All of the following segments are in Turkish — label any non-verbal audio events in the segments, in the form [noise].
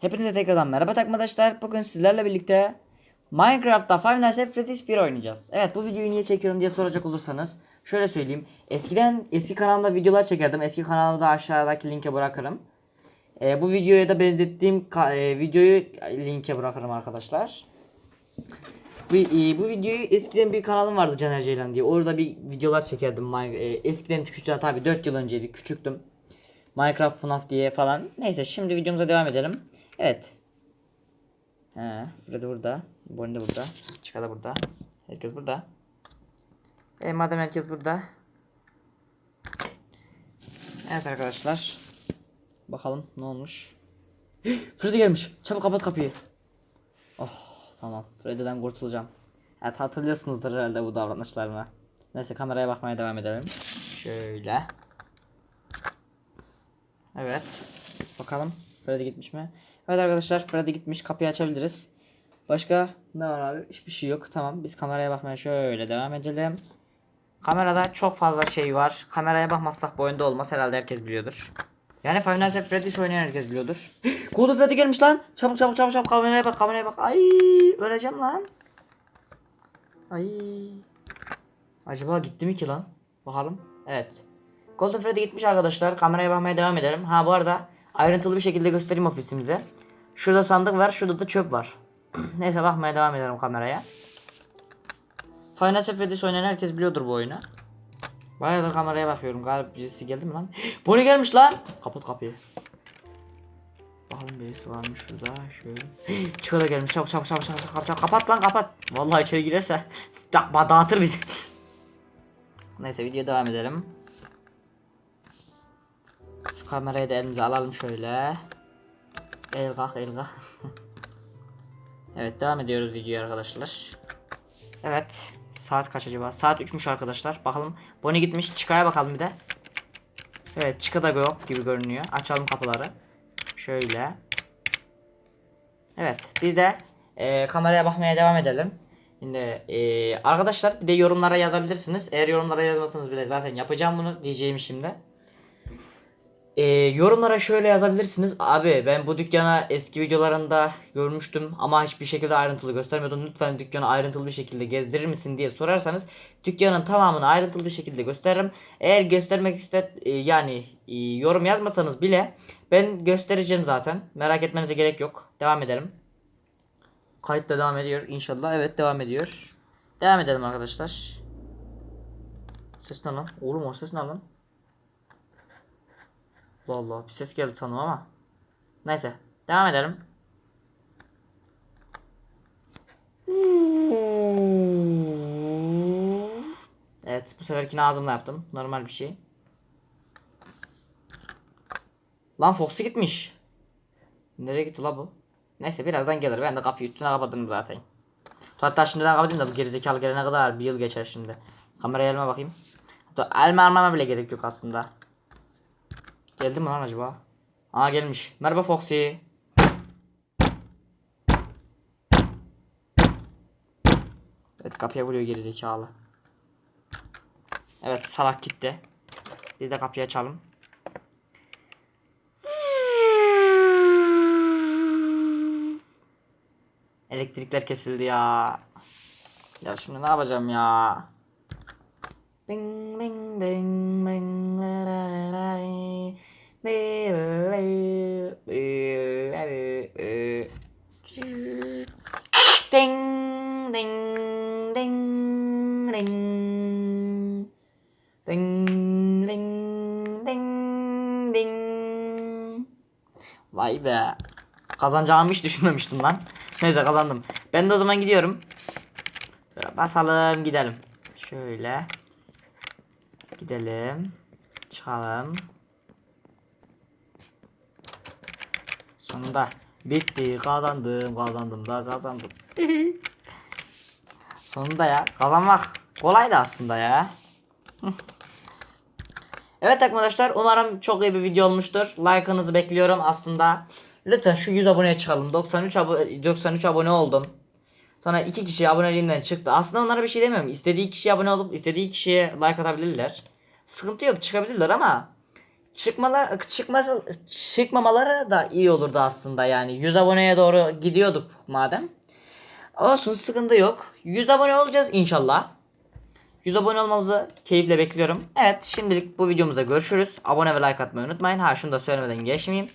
Hepinize tekrardan merhaba arkadaşlar. Bugün sizlerle birlikte Minecraft'ta Five Nights at Freddy's 1 oynayacağız. Evet bu videoyu niye çekiyorum diye soracak olursanız şöyle söyleyeyim. Eskiden eski kanalımda videolar çekerdim. Eski kanalımı da aşağıdaki linke bırakırım. Ee, bu videoya da benzettiğim e, videoyu linke bırakırım arkadaşlar. Bu, e, bu videoyu eskiden bir kanalım vardı Caner Ceylan diye. Orada bir videolar çekerdim. E, eskiden küçük tabii 4 yıl önceydi. Küçüktüm. Minecraft FNAF diye falan. Neyse şimdi videomuza devam edelim. Evet. He, Freddy burada. Bonnie de burada. Chica da burada. Herkes burada. E madem herkes burada. Evet arkadaşlar. Bakalım ne olmuş. [gasps] Freddy gelmiş. Çabuk kapat kapıyı. Oh tamam. Freddy'den kurtulacağım. Evet hatırlıyorsunuzdur herhalde bu davranışlarımı. Neyse kameraya bakmaya devam edelim. Şöyle. Evet. Bakalım Freddy gitmiş mi? Evet arkadaşlar Freddy gitmiş. Kapıyı açabiliriz. Başka ne var abi? Hiçbir şey yok. Tamam biz kameraya bakmaya şöyle devam edelim. Kamerada çok fazla şey var. Kameraya bakmazsak bu oyunda olmaz. Herhalde herkes biliyordur. Yani Five Nights at Freddy's oynayan herkes biliyordur. [gasps] Kodu Freddy gelmiş lan. Çabuk çabuk çabuk çabuk kameraya bak kameraya bak. Ay öleceğim lan. Ay. Acaba gitti mi ki lan? Bakalım. Evet. Golden Freddy gitmiş arkadaşlar. Kameraya bakmaya devam edelim. Ha bu arada ayrıntılı bir şekilde göstereyim ofisimize. Şurada sandık var, şurada da çöp var. [clears throat] Neyse bakmaya devam edelim kameraya. Final Fantasy oynayan herkes biliyordur bu oyunu. Bayağıdır kameraya bakıyorum. Galiba birisi geldi mi lan? [gasps] Bonnie gelmiş lan. Kapat kapıyı. Bakalım birisi var mı şurada? Şöyle. [gasps] Çıkı da gelmiş. Çabuk çabuk çabuk çabuk çabuk çabuk. Kapat lan kapat. Vallahi içeri girerse [laughs] da dağıtır bizi. [laughs] Neyse videoya devam edelim. Kamerayı da elimize alalım şöyle. El kalk el kalk. [laughs] evet devam ediyoruz videoya arkadaşlar. Evet. Saat kaç acaba? Saat 3'müş arkadaşlar. Bakalım. Bonnie gitmiş. Çıkaya bakalım bir de. Evet çıka da yok gibi görünüyor. Açalım kapıları. Şöyle. Evet. Biz de e, kameraya bakmaya devam edelim. Şimdi e, arkadaşlar bir de yorumlara yazabilirsiniz. Eğer yorumlara yazmasanız bile zaten yapacağım bunu diyeceğim şimdi. E, yorumlara şöyle yazabilirsiniz. Abi ben bu dükkana eski videolarında görmüştüm ama hiçbir şekilde ayrıntılı göstermiyordum. Lütfen dükkanı ayrıntılı bir şekilde gezdirir misin diye sorarsanız dükkanın tamamını ayrıntılı bir şekilde gösteririm. Eğer göstermek ister e, yani e, yorum yazmasanız bile ben göstereceğim zaten. Merak etmenize gerek yok. Devam edelim. Kayıt da devam ediyor inşallah. Evet devam ediyor. Devam edelim arkadaşlar. Ses ne lan? Oğlum o ses ne lan? Allah Allah bir ses geldi sandım ama. Neyse devam edelim. Evet bu seferkini ağzımla yaptım. Normal bir şey. Lan Foxy gitmiş. Nereye gitti la bu? Neyse birazdan gelir. Ben de kapıyı üstüne kapadım zaten. Hatta şimdiden kapatayım da bu gerizekalı gelene kadar bir yıl geçer şimdi. Kameraya elime bakayım. Elime almama bile gerek yok aslında. Geldi mi lan acaba? Aa gelmiş. Merhaba Foxy. Evet kapıya vuruyor gerizekalı. Evet salak gitti. Biz de kapıyı açalım. Elektrikler kesildi ya. Ya şimdi ne yapacağım ya? Bing bing bing la la la la bi la la bi la la la. Ding ding ding ding ding ding ding Vay be. Kazanacağımı hiç düşünmemiştim lan. Neyse kazandım. Ben de o zaman gidiyorum. Şöyle basalım gidelim. Şöyle. Gidelim. Çıkalım. Sonunda bitti. Kazandım. Kazandım da kazandım. [laughs] Sonunda ya. Kazanmak kolaydı aslında ya. Evet arkadaşlar umarım çok iyi bir video olmuştur. Like'ınızı bekliyorum aslında. Lütfen şu 100 aboneye çıkalım. 93 abone 93 abone oldum. Sonra iki kişi aboneliğinden çıktı. Aslında onlara bir şey demiyorum. İstediği kişiye abone olup istediği kişiye like atabilirler. Sıkıntı yok çıkabilirler ama çıkmalar çıkması çıkmamaları da iyi olurdu aslında yani 100 aboneye doğru gidiyorduk madem. Olsun sıkıntı yok. 100 abone olacağız inşallah. 100 abone olmamızı keyifle bekliyorum. Evet şimdilik bu videomuzda görüşürüz. Abone ve like atmayı unutmayın. Ha şunu da söylemeden geçmeyeyim.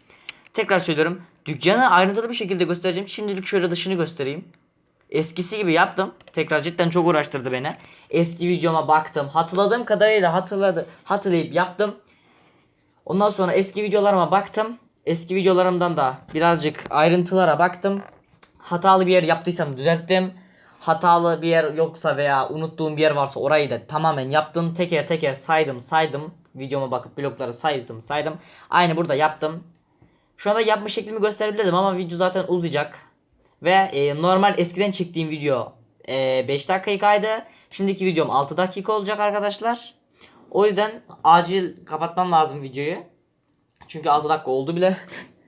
Tekrar söylüyorum. Dükkanı ayrıntılı bir şekilde göstereceğim. Şimdilik şöyle dışını göstereyim. Eskisi gibi yaptım. Tekrar cidden çok uğraştırdı beni. Eski videoma baktım. Hatırladığım kadarıyla hatırladı, hatırlayıp yaptım. Ondan sonra eski videolarıma baktım. Eski videolarımdan da birazcık ayrıntılara baktım. Hatalı bir yer yaptıysam düzelttim. Hatalı bir yer yoksa veya unuttuğum bir yer varsa orayı da tamamen yaptım. Teker teker saydım saydım. Videoma bakıp blokları saydım saydım. Aynı burada yaptım. Şu anda yapma şeklimi gösterebilirdim ama video zaten uzayacak. Ve e, normal eskiden çektiğim video 5 dakikaydı. Şimdiki videom 6 dakika olacak arkadaşlar. O yüzden acil kapatmam lazım videoyu. Çünkü 6 dakika oldu bile. [laughs]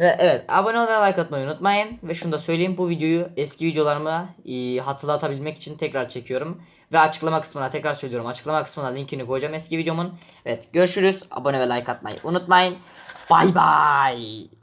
Ve evet abone olmayı like atmayı unutmayın. Ve şunu da söyleyeyim bu videoyu eski videolarımı e, hatırlatabilmek için tekrar çekiyorum. Ve açıklama kısmına tekrar söylüyorum. Açıklama kısmına linkini koyacağım eski videomun. Evet görüşürüz. Abone ve like atmayı unutmayın. Bay bay.